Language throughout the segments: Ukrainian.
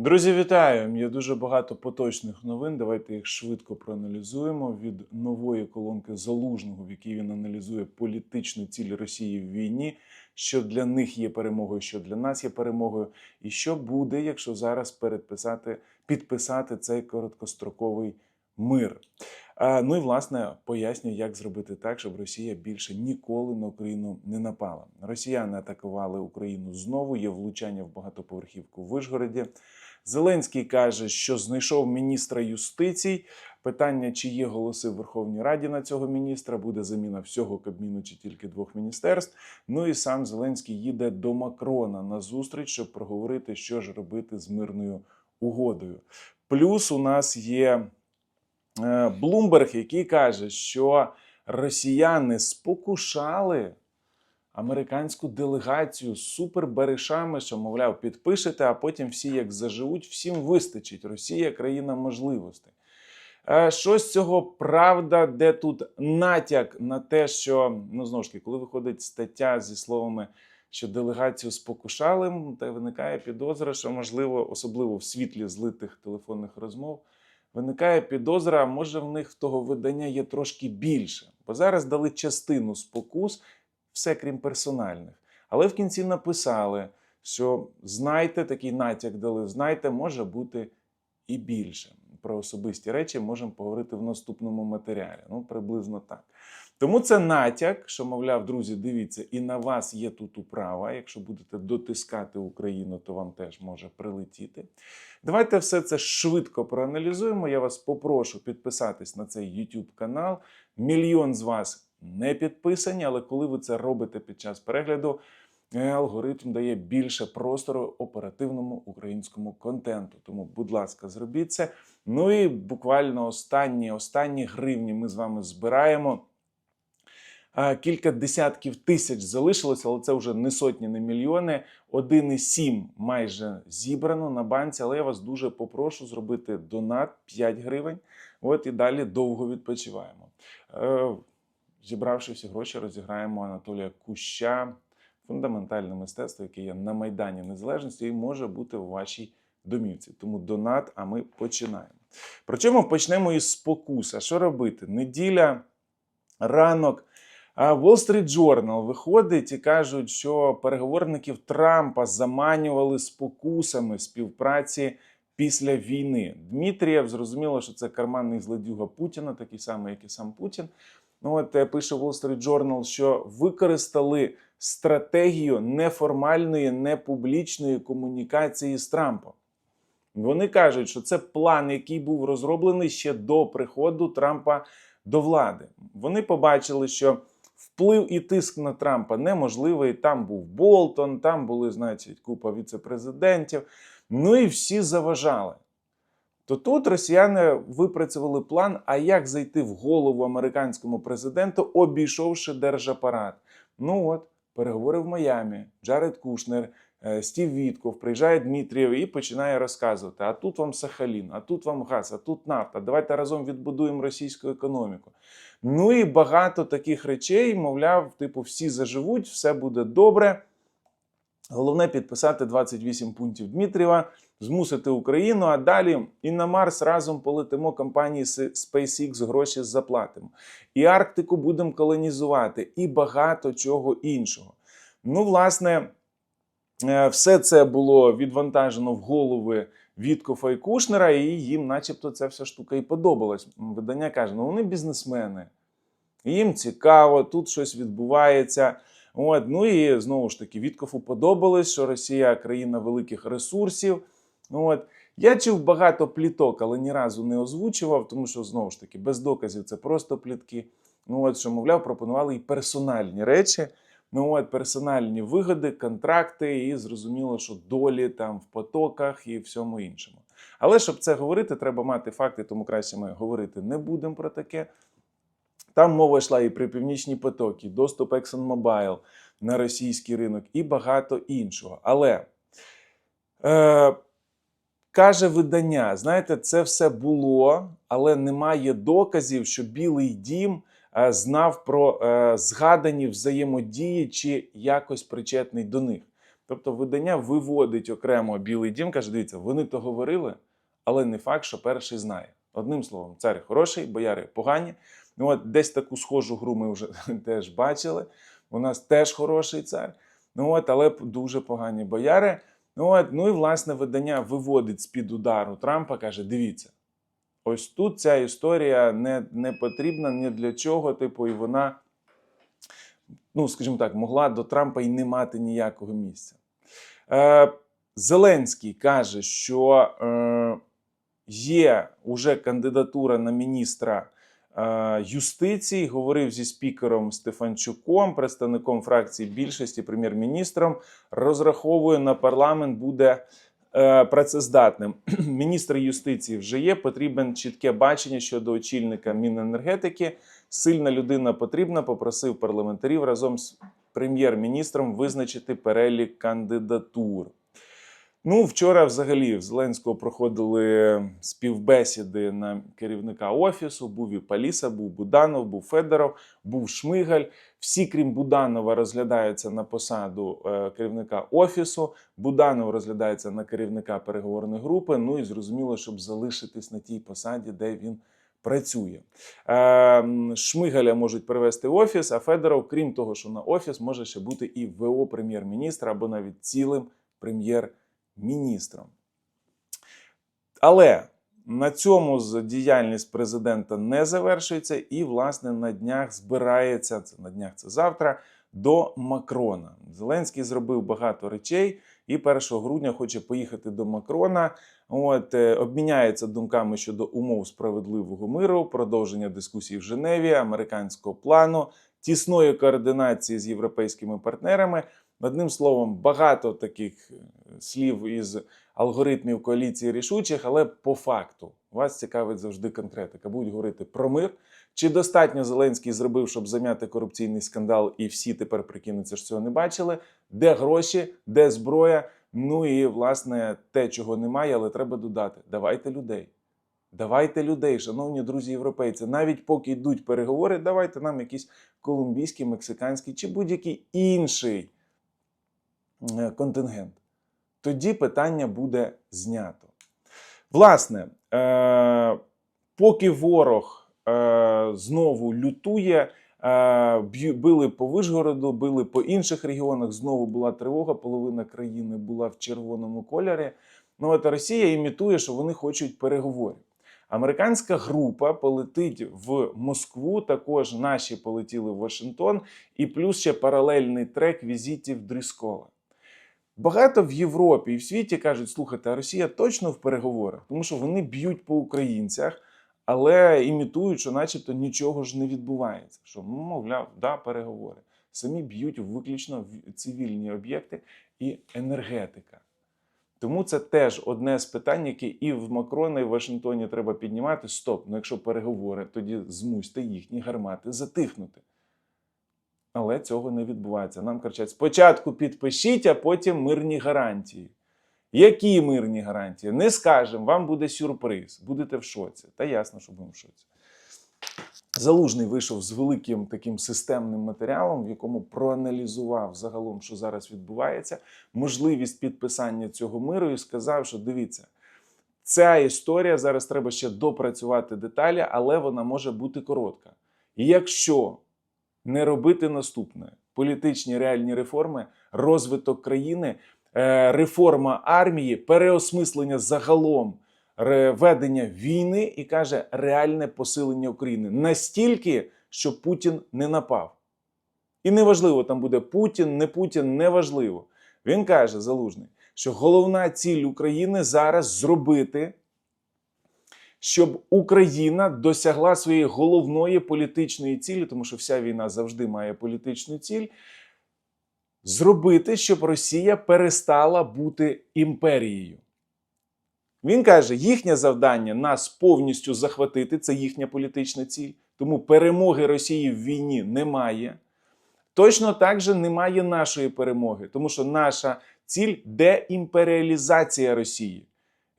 Друзі, вітаю! Є дуже багато поточних новин. Давайте їх швидко проаналізуємо. Від нової колонки залужного, в якій він аналізує політичну ціль Росії в війні, що для них є перемогою, що для нас є перемогою, і що буде, якщо зараз передписати, підписати цей короткостроковий мир. Ну і власне пояснює, як зробити так, щоб Росія більше ніколи на Україну не напала. Росіяни атакували Україну знову. Є влучання в багатоповерхівку в Вишгороді. Зеленський каже, що знайшов міністра юстиції. Питання, чи є голоси в Верховній Раді на цього міністра, буде заміна всього Кабміну чи тільки двох міністерств. Ну і сам Зеленський їде до Макрона на зустріч, щоб проговорити, що ж робити з мирною угодою. Плюс у нас є е, Блумберг, який каже, що росіяни спокушали американську делегацію з суперберешами, що, мовляв, підпишете, а потім всі як заживуть, всім вистачить. Росія країна можливостей. Е, Що з цього правда, де тут натяк на те, що ну знову ж таки, коли виходить стаття зі словами, що делегацію спокушали, та виникає підозра, що можливо, особливо в світлі злитих телефонних розмов, виникає підозра, може в них того видання є трошки більше. Бо зараз дали частину спокус, все крім персональних. Але в кінці написали, що знайте, такий натяк дали, знайте, може бути і більше. Про особисті речі можемо поговорити в наступному матеріалі. Ну, приблизно так. Тому це натяк, що, мовляв, друзі, дивіться, і на вас є тут управа. Якщо будете дотискати Україну, то вам теж може прилетіти. Давайте все це швидко проаналізуємо. Я вас попрошу підписатись на цей YouTube канал. Мільйон з вас не підписані, але коли ви це робите під час перегляду, е, алгоритм дає більше простору оперативному українському контенту. Тому, будь ласка, зробіть це. Ну і буквально останні, останні гривні ми з вами збираємо. Кілька десятків тисяч залишилося, але це вже не сотні, не мільйони. 1,7 майже зібрано на банці, але я вас дуже попрошу зробити донат 5 гривень. От і далі довго відпочиваємо. Зібравши всі гроші, розіграємо Анатолія Куща, фундаментальне мистецтво, яке є на Майдані Незалежності і може бути у вашій домівці. Тому донат, а ми починаємо. Причому почнемо із спокуса. Що робити? Неділя, ранок. А Wall Street Journal виходить і кажуть, що переговорників Трампа заманювали спокусами співпраці після війни. Дмитрієв зрозуміло, що це карманний злодюга Путіна, такий самий, як і сам Путін. Ну, от е, пише Wall Street Journal, що використали стратегію неформальної, непублічної комунікації з Трампом. Вони кажуть, що це план, який був розроблений ще до приходу Трампа до влади. Вони побачили, що вплив і тиск на Трампа неможливий. Там був Болтон, там були, значить, купа віцепрезидентів. Ну і всі заважали. То тут росіяни випрацювали план, а як зайти в голову американському президенту, обійшовши держапарат. Ну от, переговори в Майамі, Джаред Кушнер, е, Стів Вітков, приїжджає Дмитрієв і починає розказувати: а тут вам Сахалін, а тут вам газ, а тут нафта. Давайте разом відбудуємо російську економіку. Ну і багато таких речей, мовляв, типу, всі заживуть, все буде добре. Головне підписати 28 пунктів Дмитрієва, змусити Україну, а далі і на Марс разом полетимо компанії SpaceX гроші заплатимо. І Арктику будемо колонізувати, і багато чого іншого. Ну, власне, е, все це було відвантажено в голови Віткофа і Кушнера, і їм, начебто, ця вся штука і подобалась. Видання каже: ну вони бізнесмени, їм цікаво, тут щось відбувається. От, ну і знову ж таки, Віткофу подобалось, що Росія країна великих ресурсів. От. Я чув багато пліток, але ні разу не озвучував, тому що знову ж таки без доказів це просто плітки. Ну от що, мовляв, пропонували і персональні речі. Ну от персональні вигоди, контракти, і зрозуміло, що долі там в потоках і всьому іншому. Але щоб це говорити, треба мати факти, тому краще ми говорити не будемо про таке. Там мова йшла і про північні потоки, доступ ExxonMobil на російський ринок і багато іншого. Але е, каже видання: знаєте, це все було, але немає доказів, що Білий дім е, знав про е, згадані взаємодії чи якось причетний до них. Тобто видання виводить окремо Білий Дім, каже: дивіться, вони то говорили, але не факт, що перший знає. Одним словом, цар хороший, бояри погані. Ну от десь таку схожу гру ми вже теж бачили. У нас теж хороший цар. Ну от, але дуже погані бояри. От, ну і власне видання виводить з-під удару Трампа, каже: дивіться, ось тут ця історія не, не потрібна ні для чого, типу, і вона, ну, скажімо так, могла до Трампа і не мати ніякого місця. Е, Зеленський каже, що е, є уже кандидатура на міністра юстиції. Говорив зі спікером Стефанчуком, представником фракції більшості, прем'єр-міністром. Розраховує на парламент буде е, працездатним. Міністр юстиції вже є. Потрібен чітке бачення щодо очільника Міненергетики. Сильна людина потрібна. Попросив парламентарів разом з прем'єр-міністром визначити перелік кандидатур. Ну, вчора взагалі в Зеленського проходили співбесіди на керівника офісу. Був і Паліса, був Буданов, був Федоров, був Шмигаль. Всі, крім Буданова, розглядаються на посаду е, керівника офісу. Буданов розглядається на керівника переговорної групи. Ну і зрозуміло, щоб залишитись на тій посаді, де він працює. Е, Шмигаля можуть перевести в офіс, а Федоров, крім того, що на офіс, може ще бути і ВО прем'єр-міністра або навіть цілим прем'єр-міністром. Але на цьому діяльність президента не завершується, і, власне, на днях збирається це на днях, це завтра. До Макрона Зеленський зробив багато речей, і 1 грудня хоче поїхати до Макрона. От е, обміняється думками щодо умов справедливого миру, продовження дискусій в Женеві, американського плану, тісної координації з європейськими партнерами. Одним словом, багато таких е, слів із алгоритмів коаліції рішучих, але по факту вас цікавить завжди конкретика. Будуть говорити про мир. Чи достатньо Зеленський зробив, щоб зам'яти корупційний скандал, і всі тепер прикинуться, що цього не бачили? Де гроші, де зброя? Ну і власне те, чого немає, але треба додати: давайте людей. Давайте людей, шановні друзі європейці, навіть поки йдуть переговори, давайте нам якийсь колумбійський, мексиканський чи будь-який інший контингент. Тоді питання буде знято. Власне, е, поки ворог е, знову лютує, е, били по Вишгороду, били по інших регіонах, знову була тривога, половина країни була в червоному кольорі. Ну, от Росія імітує, що вони хочуть переговорів. Американська група полетить в Москву, також наші полетіли в Вашингтон, і плюс ще паралельний трек візитів Дріскола. Багато в Європі і в світі кажуть: слухайте, а Росія точно в переговорах, тому що вони б'ють по українцях, але імітують, що начебто нічого ж не відбувається. Що, ну, мовляв, да, переговори. Самі б'ють виключно в цивільні об'єкти і енергетика. Тому це теж одне з питань, яке і в Макрона, і в Вашингтоні треба піднімати. Стоп, ну якщо переговори, тоді змусьте їхні гармати затихнути. Але цього не відбувається. Нам кричать: спочатку підпишіть, а потім мирні гарантії. Які мирні гарантії? Не скажемо, вам буде сюрприз, будете в шоці. Та ясно, що будемо в шоці. Залужний вийшов з великим таким системним матеріалом, в якому проаналізував загалом, що зараз відбувається, можливість підписання цього миру, і сказав, що дивіться, ця історія зараз треба ще допрацювати деталі, але вона може бути коротка. І якщо не робити наступне: політичні реальні реформи, розвиток країни, е, реформа армії, переосмислення загалом ведення війни і каже реальне посилення України настільки, що Путін не напав. І неважливо, там буде Путін, не Путін, неважливо. Він каже, залужний, що головна ціль України зараз зробити щоб Україна досягла своєї головної політичної цілі, тому що вся війна завжди має політичну ціль. Зробити, щоб Росія перестала бути імперією. Він каже, їхнє завдання нас повністю захватити, це їхня політична ціль. Тому перемоги Росії в війні немає. Точно так же немає нашої перемоги, тому що наша ціль деімперіалізація Росії.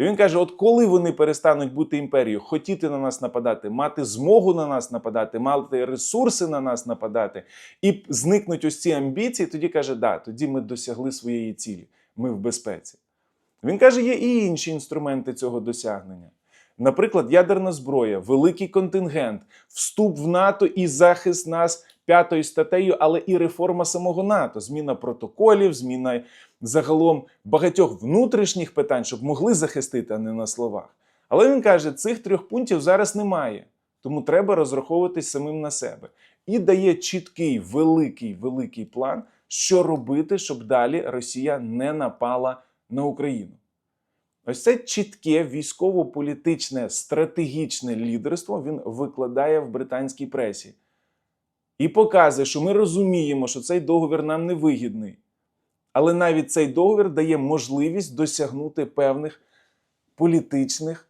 І він каже: от коли вони перестануть бути імперією, хотіти на нас нападати, мати змогу на нас нападати, мати ресурси на нас нападати, і зникнуть ось ці амбіції, тоді каже, да, тоді ми досягли своєї цілі, ми в безпеці. Він каже, є і інші інструменти цього досягнення. Наприклад, ядерна зброя, великий контингент, вступ в НАТО і захист нас п'ятою статтею, але і реформа самого НАТО, зміна протоколів, зміна загалом багатьох внутрішніх питань, щоб могли захистити, а не на словах. Але він каже, цих трьох пунктів зараз немає, тому треба розраховуватись самим на себе. І дає чіткий, великий, великий план, що робити, щоб далі Росія не напала на Україну. Ось це чітке військово-політичне стратегічне лідерство він викладає в британській пресі і показує, що ми розуміємо, що цей договір нам не вигідний. Але навіть цей договір дає можливість досягнути певних політичних,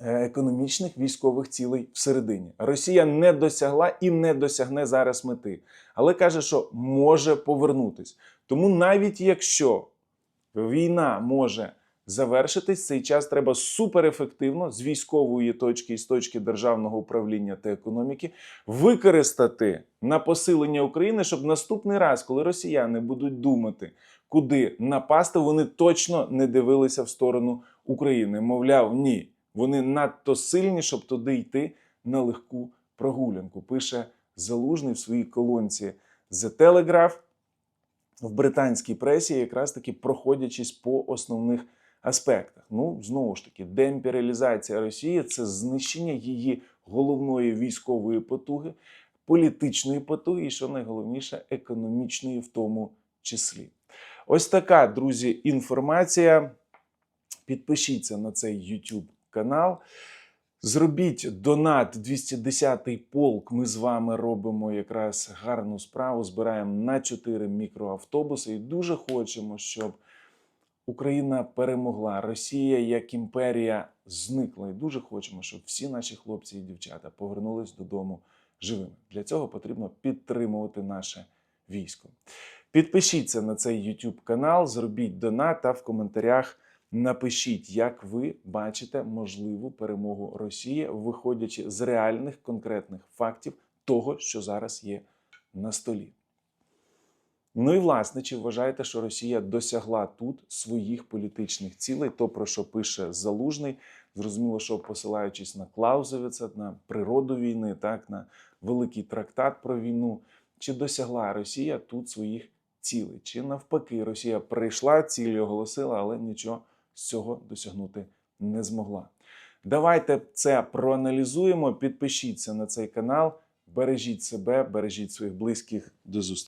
е, економічних військових цілей всередині. Росія не досягла і не досягне зараз мети, але каже, що може повернутись. Тому навіть якщо війна може завершитись, цей час треба суперефективно з військової точки і з точки державного управління та економіки використати на посилення України, щоб наступний раз, коли росіяни будуть думати, куди напасти, вони точно не дивилися в сторону України. Мовляв, ні, вони надто сильні, щоб туди йти на легку прогулянку. Пише Залужний в своїй колонці The Telegraph в британській пресі, якраз таки проходячись по основних аспектах. Ну, знову ж таки, деімперіалізація Росії це знищення її головної військової потуги, політичної потуги і, що найголовніше, економічної в тому числі. Ось така, друзі, інформація. Підпишіться на цей YouTube канал. Зробіть донат 210-й полк. Ми з вами робимо якраз гарну справу. Збираємо на 4 мікроавтобуси і дуже хочемо, щоб Україна перемогла. Росія як імперія зникла. І дуже хочемо, щоб всі наші хлопці і дівчата повернулись додому живими. Для цього потрібно підтримувати наше військо. Підпишіться на цей YouTube канал, зробіть донат та в коментарях. Напишіть, як ви бачите можливу перемогу Росії, виходячи з реальних конкретних фактів того, що зараз є на столі. Ну і власне, чи вважаєте, що Росія досягла тут своїх політичних цілей, то про що пише Залужний? Зрозуміло, що посилаючись на Клаузевіца, на природу війни, так на великий трактат про війну, чи досягла Росія тут своїх цілей? Чи навпаки, Росія прийшла, цілі оголосила, але нічого з цього досягнути не змогла. Давайте це проаналізуємо. Підпишіться на цей канал, бережіть себе, бережіть своїх близьких. До зустрічі.